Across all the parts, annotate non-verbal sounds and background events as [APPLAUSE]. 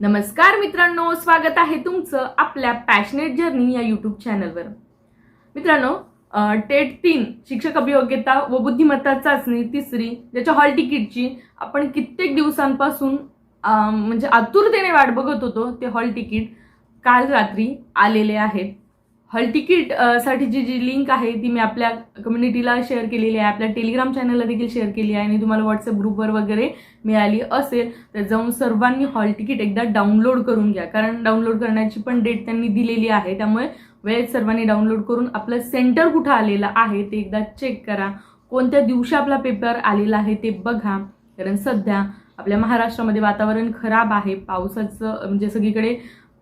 नमस्कार मित्रांनो स्वागत आहे तुमचं आपल्या पॅशनेट जर्नी या युट्यूब चॅनलवर मित्रांनो टेट तीन शिक्षक अभियोग्यता व बुद्धिमत्ता चाचणी तिसरी ज्याच्या हॉल तिकीटची आपण कित्येक दिवसांपासून म्हणजे आतुरतेने वाट बघत होतो ते हॉल तिकीट काल रात्री आलेले आहेत. हॉल तिकीटसाठी जी जी लिंक आहे ती मी आपल्या कम्युनिटीला शेअर केलेली आहे. आपल्या टेलिग्राम चॅनलला देखील शेअर केली आहे. आणि तुम्हाला व्हॉट्सअप ग्रुपवर वगैरे मिळाली असेल तर जाऊन सर्वांनी हॉल तिकीट एकदा डाउनलोड करून घ्या. कारण डाउनलोड करण्याची पण डेट त्यांनी दिलेली आहे. त्यामुळे वेळेत सर्वांनी डाउनलोड करून आपलं सेंटर कुठं आलेलं आहे ते एकदा चेक करा. कोणत्या दिवशी आपला पेपर आलेला आहे ते बघा. कारण सध्या आपल्या महाराष्ट्रामध्ये वातावरण खराब आहे. पावसाचं म्हणजे सगळीकडे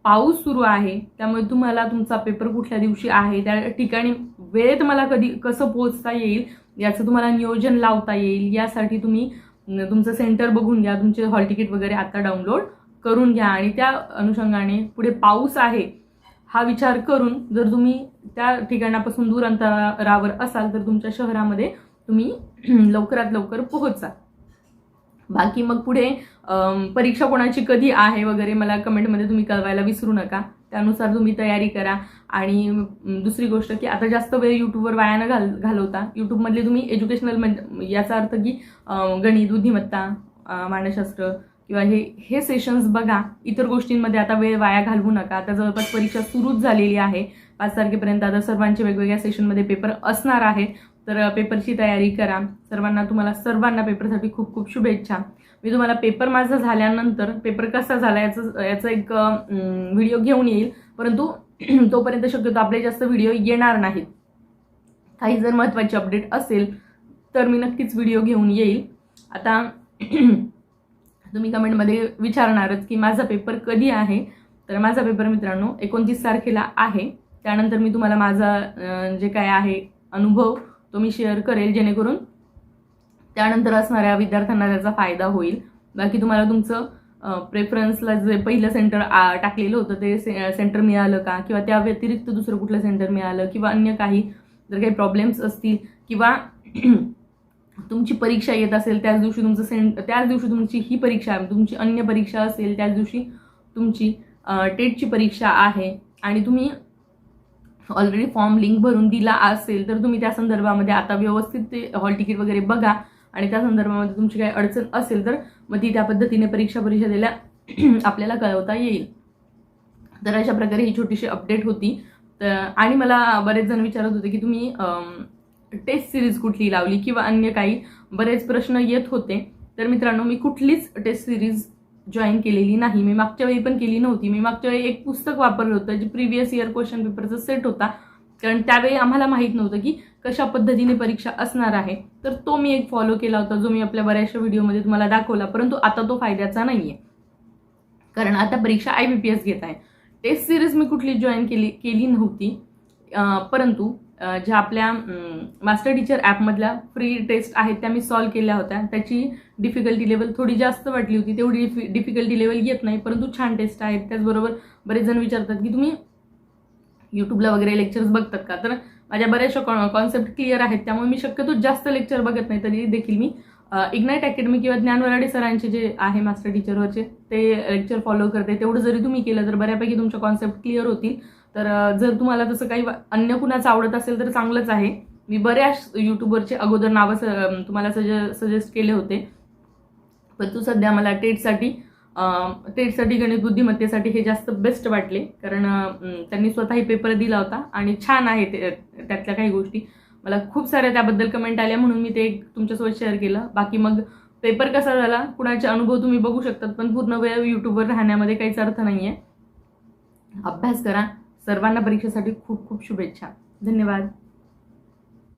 पाऊस सुरू आहे त्यामुळे तुम्हाला तुमचा पेपर कुठल्या दिवशी आहे त्या ठिकाणी वेळेत मला कधी कसं पोहोचता येईल याचं तुम्हाला नियोजन लावता येईल यासाठी तुम्ही तुमचं सेंटर बघून घ्या तुमचे हॉल तिकीट वगैरे आता डाउनलोड करून घ्या. आणि त्या अनुषंगाने पुढे पाऊस आहे हा विचार करून जर तुम्ही त्या ठिकाणापासून दूर अंतरावर असाल तर तुमच्या शहरामध्ये तुम्ही [CLEARS THROAT] लवकरात लवकर पोहोचा बाकी मग पुढे परीक्षा कोणाची कधी आहे वगैरे मला कमेंटमध्ये तुम्ही कळवायला विसरू नका. त्यानुसार तुम्ही तयारी करा. आणि दुसरी गोष्ट की आता जास्त वेळ यूट्यूबवर वायानं घाल घालवता यूट्यूबमधले तुम्ही एज्युकेशनल म्हणजे याचा अर्थ की गणित बुद्धिमत्ता मानसशास्त्र किंवा हे हे सेशन्स बघा. इतर गोष्टींमध्ये आता वेळ वाया घालवू नका. आता जवळपास परीक्षा सुरूच झालेली आहे. पाच तारखेपर्यंत आता सर्वांचे वेगवेगळ्या सेशनमध्ये पेपर असणार आहे तर पेपरची तयारी करा. सर्वांना तुम्हाला सर्वांना पेपरसाठी खूप खूप शुभेच्छा. मी तुम्हाला पेपर माझा झाल्यानंतर पेपर कसा झाला याचं याचा एक व्हिडिओ घेऊन येईल. परंतु [CLEARS THROAT] तोपर्यंत शक्यतो आपले जास्त व्हिडिओ येणार नाहीत. काही जर महत्त्वाची अपडेट असेल तर मी नक्कीच व्हिडिओ घेऊन येईल. आता [CLEARS THROAT] तुम्ही कमेंटमध्ये विचारणारच की माझा पेपर कधी आहे? तर माझा पेपर मित्रांनो एकोणतीस तारखेला आहे. त्यानंतर मी तुम्हाला माझा जे काय आहे अनुभव तो मी शेअर करेल जेणेकरून त्यानंतर असणाऱ्या विद्यार्थ्यांना त्याचा फायदा होईल. बाकी तुम्हाला तुमचं प्रेफरन्सला जे पहिलं सेंटर टाकलेलं होतं ते से सेंटर मिळालं का? किंवा त्या व्यतिरिक्त दुसरं कुठलं सेंटर मिळालं? किंवा अन्य काही जर काही प्रॉब्लेम्स असतील किंवा [CLEARS THROAT] तुमची परीक्षा येत असेल त्याच दिवशी तुमचं सेंट त्याच दिवशी तुमची ही परीक्षा तुमची अन्य परीक्षा असेल त्याच दिवशी तुमची टेटची परीक्षा आहे आणि तुम्ही ऑलरेडी फॉर्म लिंक भरून दिला असेल तर तुम्ही त्या संदर्भामध्ये आता व्यवस्थित ते हॉल तिकीट वगैरे बघा. आणि त्या संदर्भामध्ये तुमची काही अडचण असेल तर मग ती त्या पद्धतीने परीक्षा परिषदेला [CLEARS THROAT] आपल्याला कळवता येईल. तर अशा प्रकारे ही छोटीशी अपडेट होती. तर आणि मला बरेच जण विचारत होते की तुम्ही टेस्ट सिरीज कुठली लावली किंवा अन्य काही बरेच प्रश्न येत होते. तर मित्रांनो मी कुठलीच टेस्ट सिरीज जॉईन केलेली नाही. मी मागच्या वेळी पण केली नव्हती. मी मागच्या वेळी एक पुस्तक वापरलं होतं जे प्रिव्हियस इयर क्वेश्चन पेपरचा सेट होता. कारण त्यावेळी आम्हाला माहीत नव्हतं की कशा पद्धतीने परीक्षा असणार आहे. तर तो मी एक फॉलो केला होता जो मी आपल्या बऱ्याचशा व्हिडिओमध्ये तुम्हाला दाखवला. परंतु आता तो फायद्याचा नाही आहे कारण आता परीक्षा आय बी पी एस घेत आहे. टेस्ट सिरीज मी कुठली जॉईन केली केली नव्हती. परंतु ज्या आपल्या मास्टर टीचर ॲपमधल्या फ्री टेस्ट आहेत त्या मी सॉल्व केल्या होत्या. त्याची डिफिकल्टी लेवल थोडी जास्त वाटली होती. तेवढी डिफि डिफिकल्टी लेवल येत नाही परंतु छान टेस्ट आहेत. त्याचबरोबर बरेच जण विचारतात की तुम्ही यूट्यूबला वगैरे लेक्चर्स बघतात का? तर माझ्या बऱ्याचशा कॉन्सेप्ट क्लिअर आहेत. त्यामुळे मी शक्यतो जास्त लेक्चर बघत नाही. तरी देखील मी इग्नाईट अकॅडमी किंवा ज्ञानवराडे सरांचे जे आहे मास्टर टीचरवरचे ते लेक्चर फॉलो करते. तेवढं जरी तुम्ही केलं तर बऱ्यापैकी तुमच्या कॉन्सेप्ट क्लिअर होतील. तर जर तुम्हाला तसं काही अन्य कुणाचं आवडत असेल तर चांगलंच आहे. मी बऱ्याच यूट्यूबरचे अगोदर नावं स तुम्हाला सजे सजेस्ट केले होते. परंतु सध्या मला टेटसाठी टेटसाठी गणित बुद्धिमत्तेसाठी हे जास्त बेस्ट वाटले. कारण त्यांनी स्वतःही पेपर दिला होता आणि छान आहे ते त्यातल्या काही गोष्टी. मला खूप साऱ्या त्याबद्दल कमेंट आल्या म्हणून मी ते एक तुमच्यासोबत शेअर केलं. बाकी मग पेपर कसा झाला कुणाचे अनुभव तुम्ही बघू शकतात पण पूर्ण वेळ यूट्यूबवर राहण्यामध्ये काहीच अर्थ नाही आहे अभ्यास करा. सर्वांना परीक्षेसाठी खूप खूप शुभेच्छा. धन्यवाद.